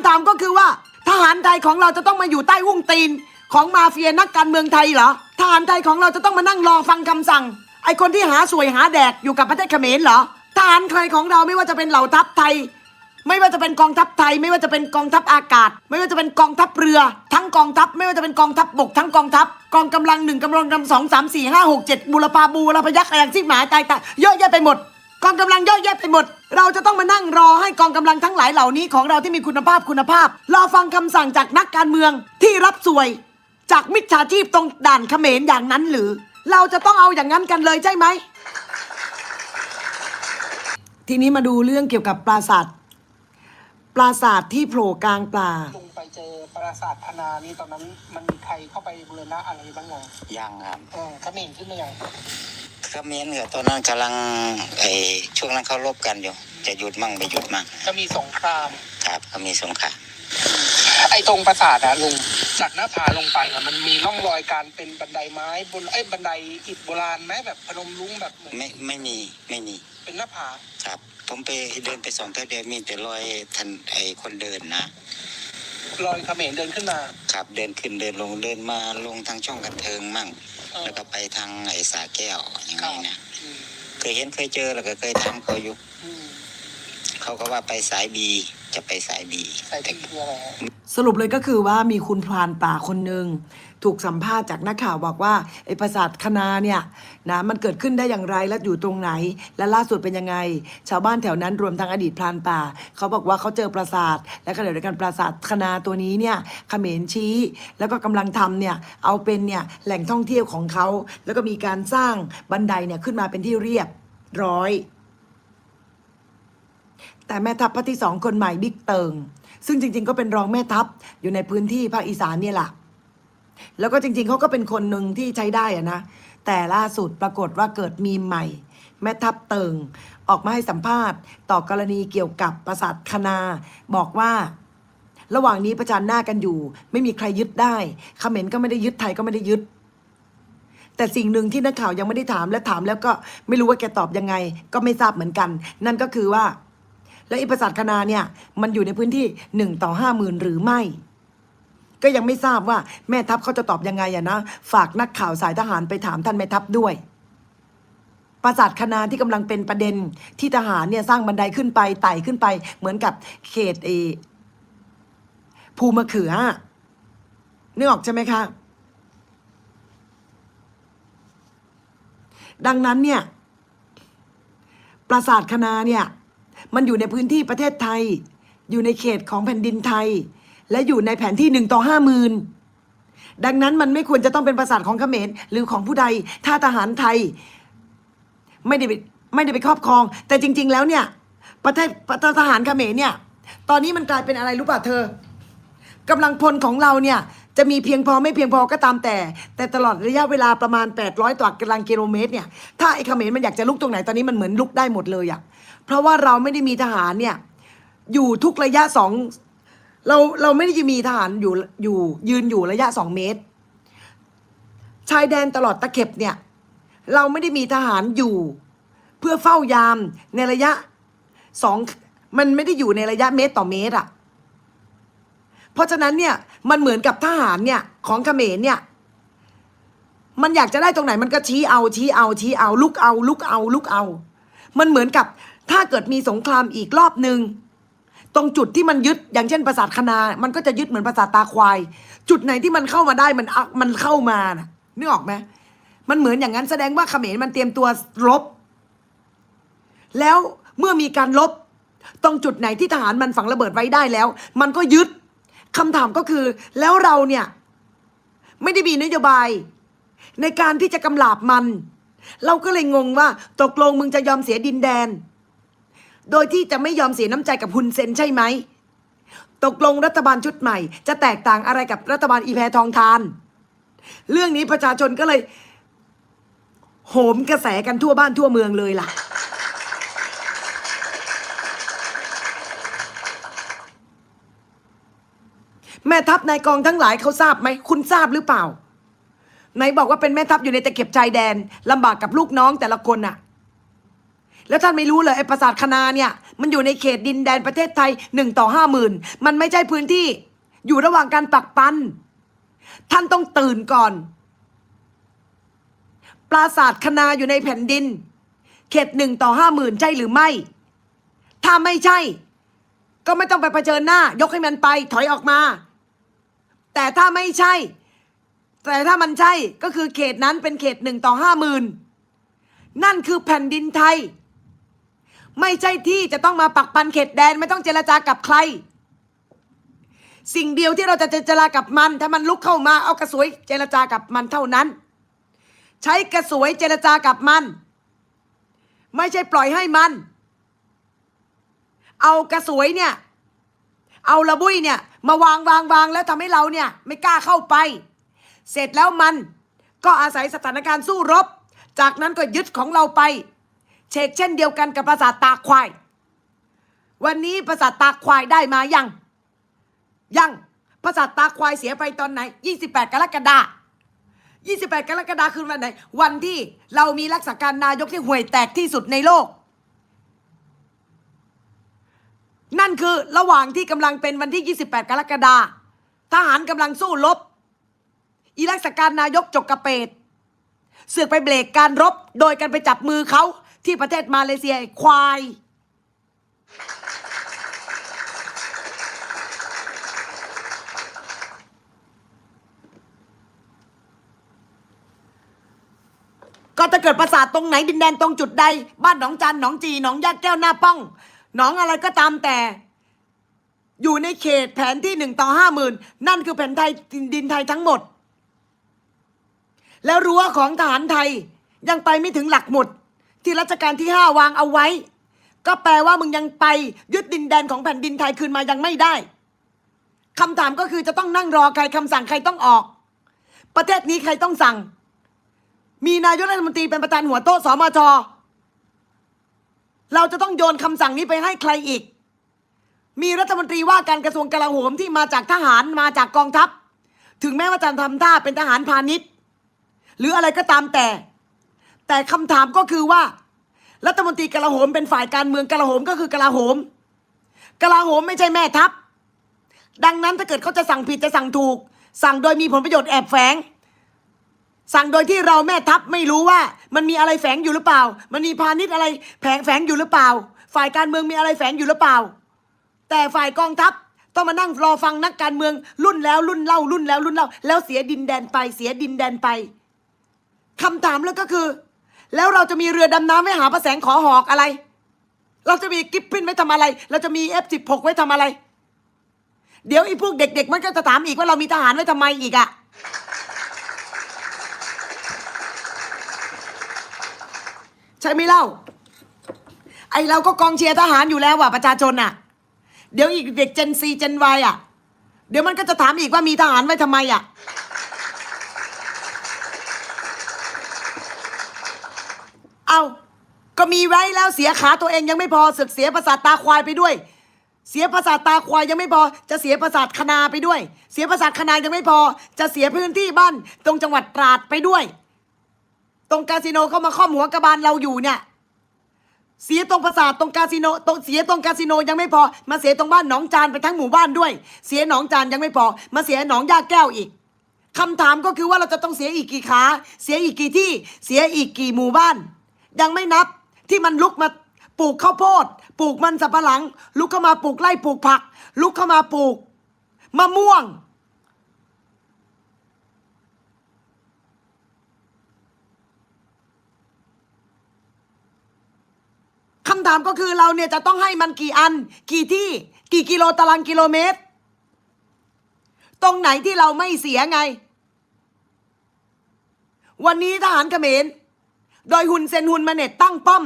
ำถามก็คือว่า ทหารไทยของเราจะต้องมาอยู่ใต้อุ้งตีน ของมาเฟียนักการเมืองไทยเหรอทหารไทยของเราจะต้องมานั่งรอฟังคำสั่ง ไอคนที่หาสวยหาแดกอยู่กับประเทศเขมรเหรอทหารไทยของเราไม่ว่าจะเป็นเหล่าทัพไทย ไม่ว่าจะเป็นกองทัพไทย ไม่ว่าจะเป็นกองทัพอากาศ ไม่ว่าจะเป็นกองทัพเรือ ทั้งกองทัพ ไม่ว่าจะเป็นกองทัพบกทั้งกองทัพ กองกำลังหนึ่งกำลังกำลังสองสามสี่ห้าหกเจ็ดบุรพาบูรพยักษ์อะไรที่หมายตายตายเยอะแยะไปหมด กองกำลังเยอะแยะไปหมด เราจะต้องมานั่งรอให้กองกำลังทั้งหลายเหล่านี้ของเราที่มีคุณภาพคุณภาพ รอฟังคำสั่งจากนักการเมืองที่รับสวย จากมิจฉาชีพตรงด่านเขมรอย่างนั้นหรือ เราจะต้องเอาอย่างนั้นกันเลยใช่ไหม ทีนี้มาดูเรื่องเกี่ยวกับปราสาทปราสาทที่โผล่กลางป่าลุง จอปราสาทพนานี่ตอนนั้นมันมีใครเข้าไปบูรณะอะไรบ้างยังยังครับเออเขมิ้นขึ้นมายังเขมรกับตอนนั้นกำลังไอช่วงนั้นเขารบกันอยู่ จะหยุดมั่งไม่หยุดมั่งก็มีสงครามครับเขามีสงครามไอ้ตรงปราสาทอะลุงจากหน้าผาลงไปอะมันมีร่องรอยการเป็นบันไดไม้บนไอ้ยบันไดอิฐโบราณไหมแบบพนมรุ้งแบบเหมือนไม่ไม่มีไม่มีเป็นหน้าผา ครับ ผมไปเดินไปสองเท่าเดียวมีแต่รอยทันไอคนเดินนะ รอยเขมิ้นเดินขึ้นมา ครับเดินขึ้นเดินลงเดินมาลงทางช่องกันเทิงมั่ง เออ แล้วก็ไปทางไอสาแก้วอย่างครับนี้นะอืมเคยเห็นเคยเจอแล้วก็เคยถามเขาอยู่อืมเขาก็ว่าไปสายบี จะไปสายบีใส่ที่คืออะไรฮะสรุปเลยก็คือว่ามีคุณพรานป่าคนหนึ่งถูกสัมภาษณ์จากนักข่าวบอกว่าไอ้ปราสาทคณาเนี่ยนะมันเกิดขึ้นได้อย่างไรและอยู่ตรงไหน และล่าสุดเป็นยังไง ชาวบ้านแถวนั้นรวมทั้งอดีตพรานป่า เขาบอกว่าเขาเจอปราสาท และขณะเดียวกันปราสาทคณาตัวนี้เนี่ยเขมรชี้ แล้วก็กำลังทำเนี่ยเอาเป็นเนี่ยแหล่งท่องเที่ยวของเขา แล้วก็มีการสร้างบันไดเนี่ยขึ้นมาเป็นที่เรียบร้อย แต่แม่ทัพภาคที่สองคนใหม่บิ๊กเติง ซึ่งจริง ๆ ก็เป็นรองแม่ทัพอยู่ในพื้นที่ภาคอีสานเนี่ยแหละแล้วก็จริง ๆเขาก็เป็นคนหนึ่งที่ใช้ได้อะนะ แต่ล่าสุดปรากฏว่าเกิดมีใหม่ แม่ทัพเติง ออกมาให้สัมภาษณ์ ต่อกรณีเกี่ยวกับปราสาทคณา บอกว่า ระหว่างนี้ประจันหน้ากันอยู่ ไม่มีใครยึดได้เขมรก็ไม่ได้ยึดไทยก็ไม่ได้ยึด แต่สิ่งหนึ่งที่นักข่าวยังไม่ได้ถามและถามแล้วก็ไม่รู้ว่าแกตอบยังไง ก็ไม่ทราบเหมือนกัน นั่นก็คือว่า แล้วไอ้ปราสาทคณาเนี่ยมันอยู่ในพื้นที่หนึ่งต่อห้าหมื่นหรือไม่ ก็ยังไม่ทราบว่าแม่ทัพเขาจะตอบยังไงอะนะ ฝากนักข่าวสายทหารไปถามท่านแม่ทัพด้วย ปราสาทคณาที่กำลังเป็นประเด็นที่ทหารเนี่ยสร้างบันไดขึ้นไปไต่ขึ้นไป เหมือนกับเขตเอภูมะเขือนึกออกใช่ไหมคะดังนั้นเนี่ย ปราสาทคณาเนี่ย มันอยู่ในพื้นที่ประเทศไทย อยู่ในเขตของแผ่นดินไทย และอยู่ในแผนที่หนึ่งต่อห้าหมื่นดังนั้นมันไม่ควรจะต้องเป็นปราสาทของเขมรหรือของผู้ใดถ้าทหารไทย ไม่ได้ไม่ได้ไปครอบครอง แต่จริง ๆ แล้วเนี่ยประเทศทหารเขมรเนี่ย ตอนนี้มันกลายเป็นอะไรรู้ป่ะเธอกำลังพลของเราเนี่ย จะมีเพียงพอไม่เพียงพอก็ตามแต่ แต่ตลอดระยะเวลาประมาณ 800ต่อกำลังกิโลเมตรเนี่ยถ้าไอ้เขมรมันอยากจะลุกตรงไหนตอนนี้มันเหมือนลุกได้หมดเลยอะ เพราะว่าเราไม่ได้มีทหารเนี่ย อยู่ทุกระยะสองเราเราไม่ได้จะมีทหารอยู่อยู่ยืนอยู่ระยะสองเมตร ชายแดนตลอดตะเข็บเนี่ย เราไม่ได้มีทหารอยู่ เพื่อเฝ้ายามในระยะสองมันไม่ได้อยู่ในระยะเมตรต่อเมตรอะเพราะฉะนั้นเนี่ยมันเหมือนกับทหารเนี่ยของเขมรเนี่ย มันอยากจะได้ตรงไหนมันก็ชี้เอาชี้เอาชี้เอาลุกเอาลุกเอาลุกเอา มันเหมือนกับ ถ้าเกิดมีสงครามอีกรอบหนึ่งตรงจุดที่มันยึดอย่างเช่นปราสาทคณา มันก็จะยึดเหมือนปราสาทตาควาย จุดไหนที่มันเข้ามาได้มันอะมันเข้ามานะนึกออกไหมมันเหมือนอย่างนั้นแสดงว่าเขมรมันเตรียมตัวรบ แล้วเมื่อมีการลบตรงจุดไหนที่ทหารมันฝังระเบิดไว้ได้แล้ว มันก็ยึดคำถามก็คือ แล้วเราเนี่ย ไม่ได้มีนโยบาย ในการที่จะกำลาบมัน เราก็เลยงงว่าตกลงมึงจะยอมเสียดินแดน โดยที่จะไม่ยอมเสียน้ำใจกับฮุนเซนใช่ไหม ตกลงรัฐบาลชุดใหม่ จะแตกต่างอะไรกับรัฐบาลอีแพทองทาน เรื่องนี้ประชาชนก็เลย โหมกระแสกันทั่วบ้านทั่วเมืองเลยล่ะ แม่ทัพนายกองทั้งหลายเขาทราบไหม คุณทราบหรือเปล่า ไหนบอกว่าเป็นแม่ทัพอยู่ในตะเข็บชายแดนลำบากกับลูกน้องแต่ละคนน่ะ แล้วท่านไม่รู้เลยไอ้ปราสาทคณาเนี่ยมันอยู่ในเขตดินแดนประเทศไทยหนึ่งต่อห้าหมื่นมันไม่ใช่พื้นที่อยู่ระหว่างการปักปัน ท่านต้องตื่นก่อน ปราสาทคณาอยู่ในแผ่นดิน เขตหนึ่งต่อห้าหมื่นใช่หรือไม่ ถ้าไม่ใช่ ก็ไม่ต้องไปเผชิญหน้า ยกให้มันไปถอยออกมา แต่ถ้าไม่ใช่ แต่ถ้ามันใช่ก็คือเขตนั้นเป็นเขตหนึ่งต่อห้าหมื่นนั่นคือแผ่นดินไทย ไม่ใช่ที่จะต้องมาปักปันเขตแดนไม่ต้องเจรจากับใคร สิ่งเดียวที่เราจะเจรจากับมัน ถ้ามันลุกเข้ามาเอากระสวยเจรจากับมันเท่านั้น ใช้กระสวยเจรจากับมัน ไม่ใช่ปล่อยให้มัน เอากระสวยเนี่ยเอาระบุยเนี่ยมาวางวางวางแล้วทำให้เราเนี่ยไม่กล้าเข้าไป เสร็จแล้วมันก็อาศัยสถานการณ์สู้รบ จากนั้นก็ยึดของเราไป เชกเช่นเดียวกันกับปราสาทตาควาย วันนี้ปราสาทตาควายได้มายัง ยังปราสาทตาควายเสียไปตอนไหน 28 กรกฎาคม28 กรกฎาคมคือวันไหน วันที่เรามีรักษาการนายกที่ห่วยแตกที่สุดในโลก นั่นคือระหว่างที่กำลังเป็นวันที่ 28 กรกฎาคมทหารกำลังสู้รบ อีรักษาการนายกจกกระเปดเสือกไปเบรกการรบ โดยการไปจับมือเขา ที่ประเทศมาเลเซียควาย ก็ถ้าเกิดประสาทตรงไหนดินแดนตรงจุดใด บ้านหนองจันหนองจีหนองยาแก้วหน้าป้อง หนองอะไรก็ตามแต่ อยู่ในเขตแผนที่หนึ่งต่อห้าหมื่นนั่นคือแผ่นไทยดินไทยทั้งหมด แล้วรั้วของทหารไทยยังไปไม่ถึงหลักหมุด ที่รัชกาลที่ห้าวางเอาไว้ ก็แปลว่ามึงยังไปยึดดินแดนของแผ่นดินไทยคืนมายังไม่ได้คำถามก็คือจะต้องนั่งรอใครคำสั่งใครต้องออก ประเทศนี้ใครต้องสั่ง มีนายกรัฐมนตรีเป็นประธานหัวโต๊ะสมชเราจะต้องโยนคำสั่งนี้ไปให้ใครอีก มีรัฐมนตรีว่าการกระทรวงกลาโหมที่มาจากทหารมาจากกองทัพ ถึงแม้ว่าจะทำท่าเป็นทหารพาณิชย์ หรืออะไรก็ตามแต่ แต่คำถามก็คือว่ารัฐมนตรีกลาโหมเป็นฝ่ายการเมืองกลาโหมก็คือกลาโหมกลาโหมไม่ใช่แม่ทัพ ดังนั้นถ้าเกิดเขาจะสั่งผิดจะสั่งถูก สั่งโดยมีผลประโยชน์แอบแฝง สั่งโดยที่เราแม่ทัพไม่รู้ว่า มันมีอะไรแฝงอยู่หรือเปล่า มันมีพาณิชย์อะไรแฝงแฝงอยู่หรือเปล่า ฝ่ายการเมืองมีอะไรแฝงอยู่หรือเปล่า แต่ฝ่ายกองทัพต้องมานั่งรอฟังนักการเมือง รุ่นแล้วรุ่นเล่ารุ่นแล้วรุ่นเล่า แล้วเสียดินแดนไปเสียดินแดนไปคำถามแล้วก็คือ แล้วเราจะมีเรือดำน้ำไว้หาพระแสงขอหอกอะไร เราจะมีกิฟฟินไว้ทำอะไร เราจะมี F16 ไว้ทำอะไร เดี๋ยวไอ้พวกเด็ก ๆ มันก็จะถามอีกว่าเรามีทหารไว้ทำไมอีกอะใช่ไหมเล่า ไอเราก็กองเชียร์ทหารอยู่แล้วว่ะประชาชนน่ะ เดี๋ยวอีกเด็กเจนซีเจนวอะ เดี๋ยวมันก็จะถามอีกว่ามีทหารไว้ทำไมอะ เอาก็ มีไว้แล้วเสียขาตัวเองยังไม่พอสึกเสียประสาทตาควายไปด้วย เสียประสาทตาควายยังไม่พอ จะเสียประสาทคณาไปด้วย เสียประสาทคณายังไม่พอ จะเสียพื้นที่บ้านตรงจังหวัดตราดไปด้วย ตรงคาสิโนเข้ามาข้อมหัวกระบาลเราอยู่เนี่ยเสียตรงประสาทตรงคาสิโนตรงเสียตรงคาสิโนยังไม่พอ มาเสียตรงบ้านหนองจานไปทั้งหมู่บ้านด้วย เสียหนองจานยังไม่พอ มาเสียหนองยาแก้วอีกคำถามก็คือว่าเราจะต้องเสียอีกกี่ขา เสียอีกกี่ที่ เสียอีกกี่หมู่บ้าน ยังไม่นับ ที่มันลุกมาปลูกข้าวโพด ปลูกมันสับปะหลัง ลุกเข้ามาปลูกไร่ปลูกผัก ลุกเข้ามาปลูกมะม่วง คำถามก็คือเราเนี่ยจะต้องให้มันกี่อัน กี่ที่ กี่กิโลตารางกิโลเมตร ตรงไหนที่เราไม่เสียไง วันนี้ทหารเขมร โดยหุนเซนหุนมาเน็ตตั้งป้อม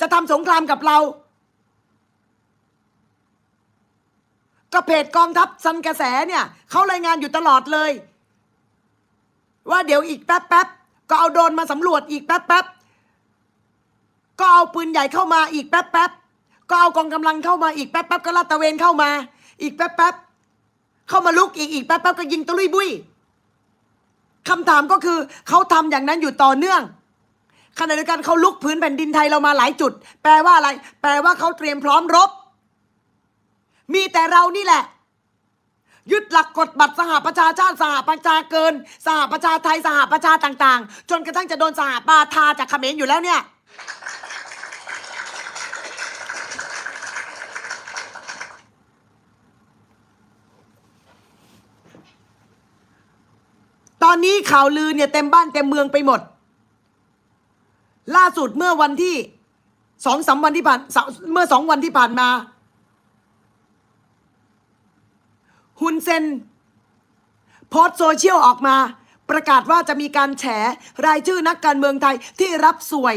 จะทำสงครามกับเราก็เพจกองทัพซันกระแสเนี่ยเขารายงานอยู่ตลอดเลย ว่าเดี๋ยวอีกแป๊บแป๊บก็เอาโดนมาสำรวจอีกแป๊บแป๊บก็เอาปืนใหญ่เข้ามาอีกแป๊บแป๊บก็เอากองกำลังเข้ามาอีกแป๊บแป๊บก็ลาดตระเวนเข้ามา อีกแป๊บแป๊บเข้ามาลุกอีกอีกแป๊บแป๊บก็ยิงตะลุยบุยคำถามก็คือเขาทำอย่างนั้นอยู่ต่อเนื่อง ขณะเดียวกันเขาลุกพื้นแผ่นดินไทยเรามาหลายจุด แปลว่าอะไร แปลว่าเขาเตรียมพร้อมรบ มีแต่เรานี่แหละ ยึดหลักกฎบัตรสหประชาชาติสหประชาเกิน สหประชาไทยสหประชาต่าง ๆ จนกระทั่งจะโดนสหปาทาจากเขมรอยู่แล้วเนี่ยตอนนี้ข่าวลือเนี่ยเต็มบ้านเต็มเมืองไปหมด ล่าสุดเมื่อวันที่สองสามวันที่ผ่านเมื่อสองวันที่ผ่านมาฮุนเซนโพสโซเชียลออกมา ประกาศว่าจะมีการแฉรายชื่อนักการเมืองไทยที่รับสวย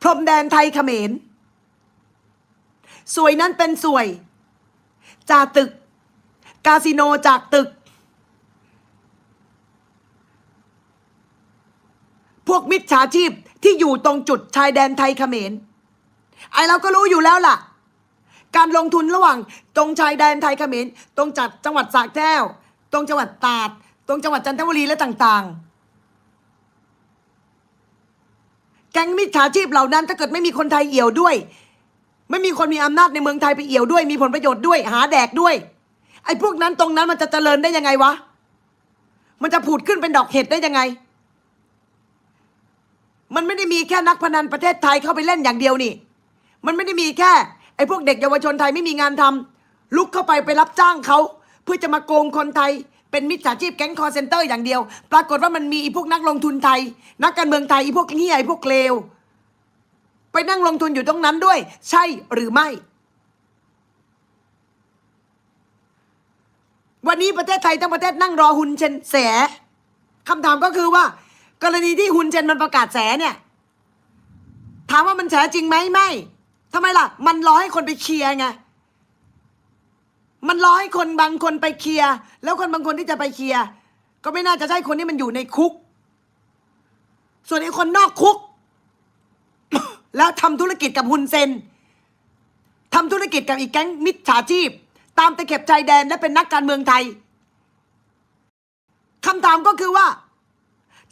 พรมแดนไทยเขมรสวยนั้นเป็นสวย จากตึก คาสิโนจากตึก พวกมิจฉาชีพที่อยู่ตรงจุดชายแดนไทยเขมรไอเราก็รู้อยู่แล้วล่ะ การลงทุนระหว่างตรงชายแดนไทยเขมรตรงจัดจังหวัดสระแก้ว ตรงจังหวัดตราด ตรงจังหวัดจันทบุรีและต่างๆ แก๊งมิจฉาชีพเหล่านั้นถ้าเกิดไม่มีคนไทยเอี่ยวด้วย ไม่มีคนมีอำนาจในเมืองไทยไปเอี่ยวด้วย มีผลประโยชน์ด้วยหาแดกด้วย ไอ้พวกนั้นตรงนั้นมันจะเจริญได้ยังไงวะ มันจะผุดขึ้นเป็นดอกเห็ดได้ยังไง มันไม่ได้มีแค่นักพนันประเทศไทยเข้าไปเล่นอย่างเดียวนี่ มันไม่ได้มีแค่ไอ้พวกเด็กเยาวชนไทยไม่มีงานทำลุกเข้าไปไปรับจ้างเขาเพื่อจะมาโกงคนไทย เป็นมิจฉาชีพแก๊งคอร์เซนเตอร์อย่างเดียว ปรากฏว่ามันมีไอ้พวกนักลงทุนไทย นักการเมืองไทยไอ้พวกเหี้ยไอ้พวกเลวไปนั่งลงทุนอยู่ตรงนั้นด้วย ใช่หรือไม่ วันนี้ประเทศไทยทั้งประเทศนั่งรอหุนเชนแสคำถามก็คือว่า กรณีที่หุนเชนมันประกาศแสเนี่ยถามว่ามันแฉจริงไหมไม่ทำไมล่ะ มันรอให้คนไปเคลียร์ไงมันรอให้คนบางคนไปเคลียร์แล้วคนบางคนที่จะไปเคลียร์ก็ไม่น่าจะใช่คนที่มันอยู่ในคุก ส่วนไอ้คนนอกคุก แล้วทำธุรกิจกับฮุนเซนทำธุรกิจกับอีกแก๊งมิจฉาชีพ ตามตะเข็บชายแดนและเป็นนักการเมืองไทยคำถามก็คือว่า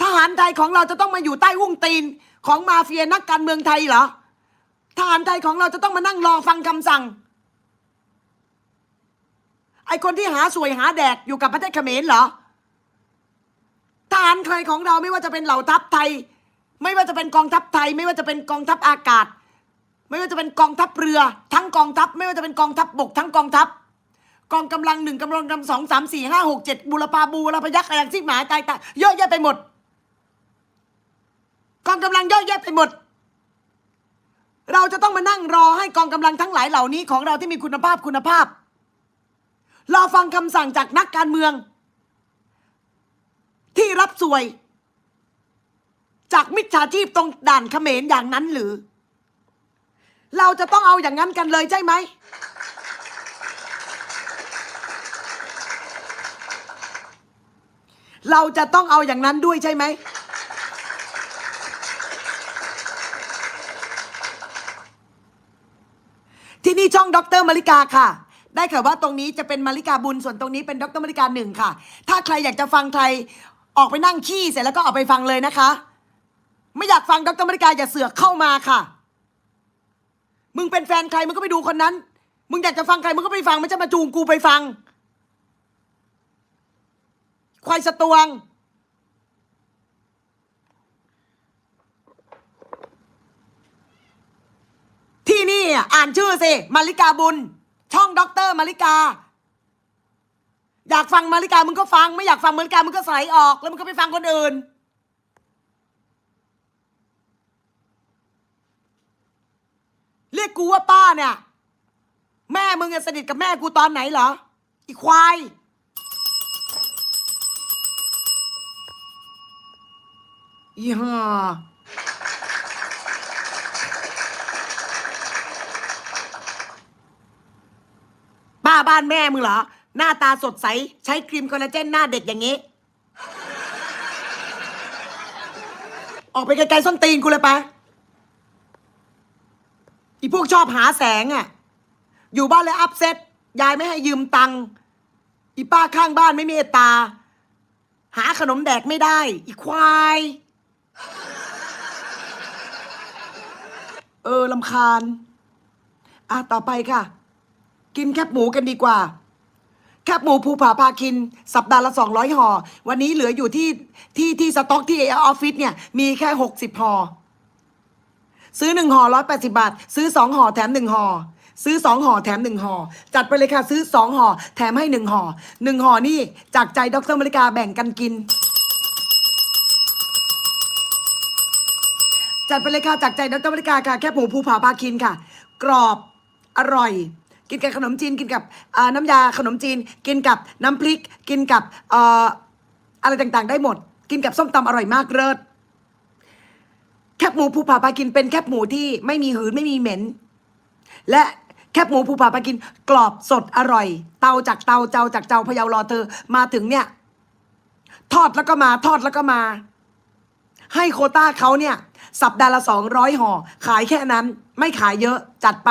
ทหารไทยของเราจะต้องมาอยู่ใต้หุ้งตีนของมาเฟียนักการเมืองไทยเหรอทหารไทยของเราจะต้องมานั่งรอฟังคำสั่ง ไอคนที่หาสวยหาแดกอยู่กับประเทศเขมรเหรอทหารไทยของเราไม่ว่าจะเป็นเหล่าทัพไทย ไม่ว่าจะเป็นกองทัพไทย ไม่ว่าจะเป็นกองทัพอากาศ ไม่ว่าจะเป็นกองทัพเรือ ทั้งกองทัพ ไม่ว่าจะเป็นกองทัพบกทั้งกองทัพ กองกำลังหนึ่งกำลังกำลังสองสามสี่ห้าหกเจ็ดบุรพาบูรพยักษ์อะไรงที่หมายตายตายเยอะแยะไปหมด กองกำลังเยอะแยะไปหมด เราจะต้องมานั่งรอให้กองกำลังทั้งหลายเหล่านี้ของเราที่มีคุณภาพคุณภาพ รอฟังคำสั่งจากนักการเมือง ที่รับสวย จากมิจฉาชีพตรงด่านเขมรอย่างนั้นหรือ เราจะต้องเอาอย่างนั้นกันเลยใช่ไหมเราจะต้องเอาอย่างนั้นด้วยใช่ไหม ที่นี่ช่องดรมาริกาค่ะ ได้ข่าวว่าตรงนี้จะเป็นมาริกาบุญส่วนตรงนี้เป็นดรมาริกาหนึ่งค่ะ ถ้าใครอยากจะฟังใครออกไปนั่งขี้เสร็จแล้วก็ออกไปฟังเลยนะคะ ไม่อยากฟังดรมาริกาอย่าเสือกเข้ามาค่ะ มึงเป็นแฟนใครมึงก็ไปดูคนนั้น มึงอยากจะฟังใครมึงก็ไปฟังไม่ใช่มาจูงกูไปฟัง ควายสตวง ที่นี่อ่านชื่อสิมาริกาบุญ ช่องด็อกเตอร์มาริกา อยากฟังมาริกามึงก็ฟัง ไม่อยากฟังมาริกามึงก็ใส่ออก แล้วมึงก็ไปฟังคนอื่น เรียกกูว่าป้าเนี่ย แม่มึงอะสนิทกับแม่กูตอนไหนเหรออีควายอีห่า ป้าบ้านแม่มึงเหรอ หน้าตาสดใส ใช้ครีมคอลลาเจนหน้าเด็กอย่างนี้ ออกไปไกลๆส้นตีนกูเลยไปอีพวกชอบหาแสงอะ่ะ อยู่บ้านเลยอัพเซ็ตยายไม่ให้ยืมตังค์อีป้าข้างบ้านไม่เมตตา หาขนมแดกไม่ได้ อีควาย เออลำคาญ อะ ต่อไปค่ะ กินแคบหมูกันดีกว่า แคบหมูภูผาพาคิน สัปดาห์ละ 200ห่อวันนี้เหลืออยู่ที่ที่ที่สต็อกที่ออฟฟิศเนี่ยมีแค่ 60ห่อซื้อหนึ่งห่อร้อยแปดสิบาท ซื้อสองห่อแถมหนึ่งห่อซื้อสองห่อแถมหนึ่งห่อจัดไปเลยค่ะ ซื้อสองห่อแถมให้หนึ่งห่อหนึ่งห่อนี่จากใจดรมริกาแบ่งกันกิน จัดไปเลยค่ะจากใจดรมริกาค่ะแค่หมูภูผาพาคินค่ะ กรอบอร่อย กินกับขนมจีนกินกับน้ำยาขนมจีน กินกับน้ำพริก กินกับอะไรต่างๆ ได้หมด กินกับส้มตำอร่อยมากเลิศแคบหมูภูผาปากินเป็นแคบหมูที่ไม่มีหืนไม่มีเหม็น และแคบหมูภูผาปากินกรอบสดอร่อย เตาจากเตาเจ้าจากเจ้าพะเยารอเธอมาถึงเนี่ย ทอดแล้วก็มาทอดแล้วก็มา ให้โคต้าเขาเนี่ย สัปดาห์ละสองร้อยห่อ ขายแค่นั้น ไม่ขายเยอะจัดไป